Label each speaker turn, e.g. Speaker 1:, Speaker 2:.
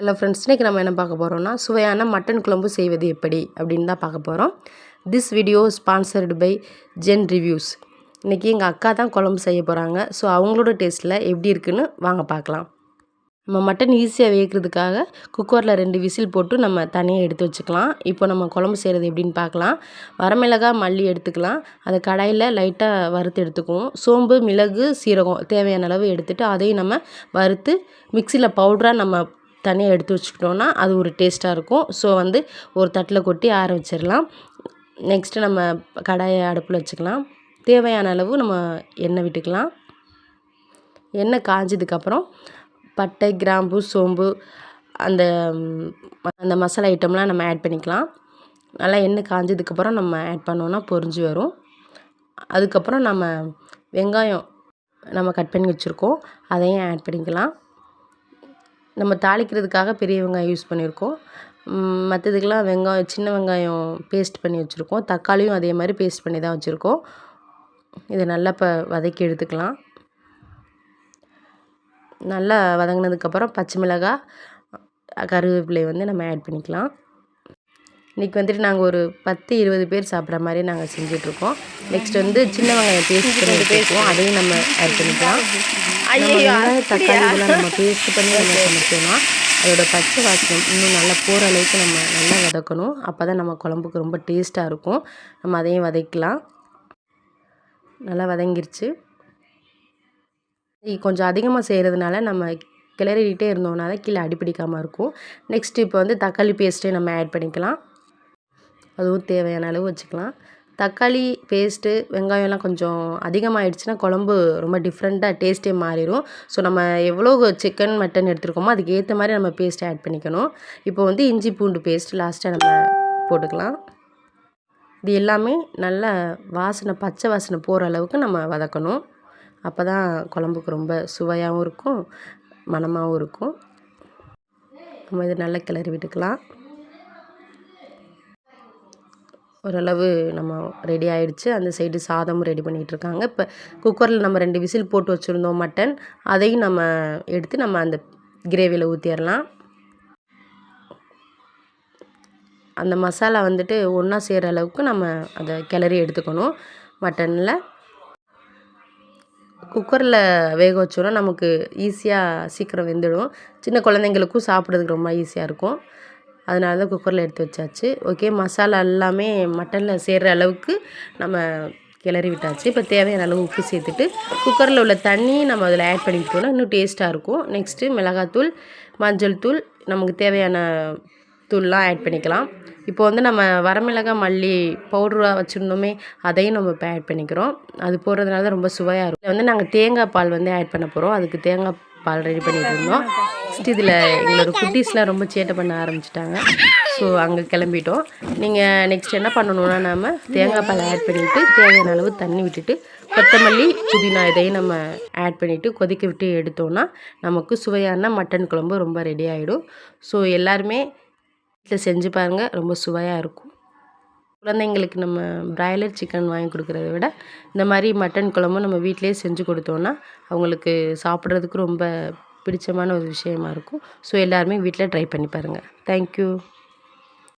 Speaker 1: Hello friends இன்றைக்கி நம்ம என்ன பார்க்க போகிறோம்னா சுவையான மட்டன் குழம்பு செய்வது எப்படி அப்படின்னு தான் பார்க்க போகிறோம் this video sponsored by Zen reviews இன்றைக்கி எங்கள் அக்கா தான் குழம்பு செய்ய போகிறாங்க ஸோ அவங்களோட டேஸ்ட்டில் எப்படி இருக்குன்னு வாங்க பார்க்கலாம். நம்ம மட்டன் ஈஸியாக வேகிறதுக்காக குக்கரில் ரெண்டு விசில் போட்டு நம்ம தனியாக எடுத்து வச்சுக்கலாம். இப்போ நம்ம குழம்பு செய்கிறது எப்படின்னு பார்க்கலாம். வரமிளகாய் மல்லி எடுத்துக்கலாம். அதை கடாயில் லைட்டாக வறுத்து எடுத்துக்குவோம். சோம்பு மிளகு சீரகம் தேவையான அளவு எடுத்துகிட்டு அதையும் நம்ம வறுத்து மிக்சியில் பவுடராக நம்ம தனியாக எடுத்து வச்சுக்கிட்டோன்னா அது ஒரு டேஸ்ட்டாக இருக்கும். ஸோ வந்து ஒரு தட்டில் கொட்டி ஆற வச்சிடலாம் நெக்ஸ்ட்டு நம்ம கடாயை அடுப்பில் வச்சுக்கலாம். தேவையான அளவு நம்ம எண்ணெய் விட்டுக்கலாம். எண்ணெய் காஞ்சதுக்கப்புறம் பட்டை கிராம்பு சோம்பு அந்த அந்த மசாலா ஐட்டம்லாம் நம்ம ஆட் பண்ணிக்கலாம். நல்லா எண்ணெய் காஞ்சதுக்கப்புறம் நம்ம ஆட் பண்ணோன்னா பொரிஞ்சு வரும். அதுக்கப்புறம் நம்ம வெங்காயம் நம்ம கட் பண்ணி வச்சுருக்கோம். அதையும் ஆட் பண்ணிக்கலாம். நம்ம தாளிக்கிறதுக்காக பெரிய வெங்காயம் யூஸ் பண்ணியிருக்கோம். மற்றதுக்கெல்லாம் வெங்காயம் சின்ன வெங்காயம் பேஸ்ட் பண்ணி வச்சுருக்கோம். தக்காளியும் அதே மாதிரி பேஸ்ட் பண்ணி தான் வச்சுருக்கோம். இதை நல்லா இப்போ வதக்கி எடுத்துக்கலாம். நல்லா வதங்கினதுக்கப்புறம் பச்சை மிளகாய் கருவேப்பிலை வந்து நம்ம ஆட் பண்ணிக்கலாம். இன்றைக்கி வந்துட்டு நாங்கள் ஒரு பத்து இருபது பேர் சாப்பிட்ற மாதிரி நாங்கள் செஞ்சிட்ருக்கோம். நெக்ஸ்ட் வந்து சின்ன வெங்காயம் பேஸ்ட் பண்ணி பேசுவோம் அதையும் நம்ம ஆட் பண்ணிக்கலாம். தக்காளி இதெல்லாம் நம்ம பேஸ்ட் பண்ணி நம்ம சமைச்சோம்னா அதோட பச்சை வாசனம் இன்னும் நல்லா போகிற அளவுக்கு நம்ம நல்லா வதக்கணும். அப்போ தான் நம்ம குழம்புக்கு ரொம்ப டேஸ்ட்டாக இருக்கும். நம்ம அதையும் வதக்கலாம். நல்லா வதங்கிருச்சு. கொஞ்சம் அதிகமாக செய்கிறதுனால நம்ம கிளறிக்கிட்டே இருந்தோம்னா தான் கீழே அடிப்பிடிக்காமல் இருக்கும். நெக்ஸ்ட் இப்போ வந்து தக்காளி பேஸ்ட்டே நம்ம ஆட் பண்ணிக்கலாம். அதுவும் தேவையான அளவு வச்சுக்கலாம். தக்காளி பேஸ்ட்டு வெங்காயம்லாம் கொஞ்சம் அதிகமாகிடுச்சுன்னா குழம்பு ரொம்ப டிஃப்ரெண்ட்டாக டேஸ்ட்டே மாறிடும் ஸோ நம்ம எவ்வளோ சிக்கன் மட்டன் எடுத்துருக்கோமோ அதுக்கு ஏற்ற மாதிரி நம்ம பேஸ்ட்டை ஆட் பண்ணிக்கணும். இப்போ வந்து இஞ்சி பூண்டு பேஸ்ட் லாஸ்ட்டாக நம்ம போட்டுக்கலாம். இது எல்லாமே நல்ல வாசனை பச்சை வாசனை போகிற அளவுக்கு நம்ம வதக்கணும். அப்போ தான் குழம்புக்கு ரொம்ப சுவையாகவும் இருக்கும் மனமாகவும் இருக்கும். நம்ம இதை நல்லா கிளறி விட்டுக்கலாம். ஓரளவு நம்ம ரெடி ஆகிடுச்சு அந்த சைடு சாதமும் ரெடி பண்ணிகிட்ருக்காங்க இப்போ குக்கரில் நம்ம ரெண்டு விசில் போட்டு வச்சுருந்தோம் மட்டன் அதையும் நம்ம எடுத்து நம்ம அந்த கிரேவியில் ஊற்றிடலாம் அந்த மசாலா வந்துட்டு ஒன்றா செய்கிற அளவுக்கு நம்ம அதை கிளறி எடுத்துக்கணும் மட்டனில் குக்கரில் வேக வச்சோன்னா நமக்கு ஈஸியாக சீக்கிரம் வெந்துடும். சின்ன குழந்தைங்களுக்கும் சாப்பிட்றதுக்கு ரொம்ப ஈஸியாக இருக்கும். அதனால தான் குக்கரில் எடுத்து வச்சாச்சு. ஓகே மசாலா எல்லாமே மட்டனில் சேர்கிற அளவுக்கு நம்ம கிளறி விட்டாச்சு. இப்போ தேவையான அளவு உப்பு சேர்த்துட்டு குக்கரில் உள்ள தண்ணி நம்ம அதில் ஆட் பண்ணிக்கிட்டோம்னா இன்னும் டேஸ்ட்டாக இருக்கும். நெக்ஸ்ட்டு மிளகாத்தூள் மஞ்சள் தூள் நமக்கு தேவையான தூள்லாம் ஆட் பண்ணிக்கலாம். இப்போ வந்து நம்ம வரமிளகாய் மல்லி பவுட்ராக வச்சுருந்தோமே அதையும் நம்ம இப்போ ஆட் பண்ணிக்கிறோம். அது போடுறதுனால தான் ரொம்ப சுவையாக இருக்கும். வந்து நாங்கள் தேங்காய் பால் வந்து ஆட் பண்ண போகிறோம் அதுக்கு தேங்காய் பால் ரெடி பண்ணிட்டு இருந்தோம் நெக்ஸ்ட் இதில் எங்களோட குட்டீஸ்லாம் ரொம்ப சேட்டை பண்ண ஆரம்பிச்சிட்டாங்க. ஸோ அங்கே கிளம்பிட்டோம். நீங்கள் நெக்ஸ்ட் என்ன பண்ணணுன்னா நம்ம தேங்காய் பால் ஆட் பண்ணிவிட்டு தேங்காய் அளவு தண்ணி விட்டுட்டு கொத்தமல்லி புதினா இதையும் நம்ம ஆட் பண்ணிவிட்டு கொதிக்க விட்டு எடுத்தோன்னா நமக்கு சுவையான மட்டன் குழம்பு ரொம்ப ரெடி ஆகிடும் ஸோ எல்லாருமே வீட்டில் செஞ்சு பாருங்கள் ரொம்ப சுவையாக இருக்கும். குழந்தைங்களுக்கு நம்ம பிராய்லர் சிக்கன் வாங்கி கொடுக்குறத விட இந்த மாதிரி மட்டன் குழம்பும் நம்ம வீட்டிலே செஞ்சு கொடுத்தோன்னா அவங்களுக்கு சாப்பிட்றதுக்கு ரொம்ப பிடிச்சமான ஒரு விஷயமா இருக்கும். ஸோ எல்லாருமே வீட்டில் ட்ரை பண்ணி பாருங்கள் தேங்க்யூ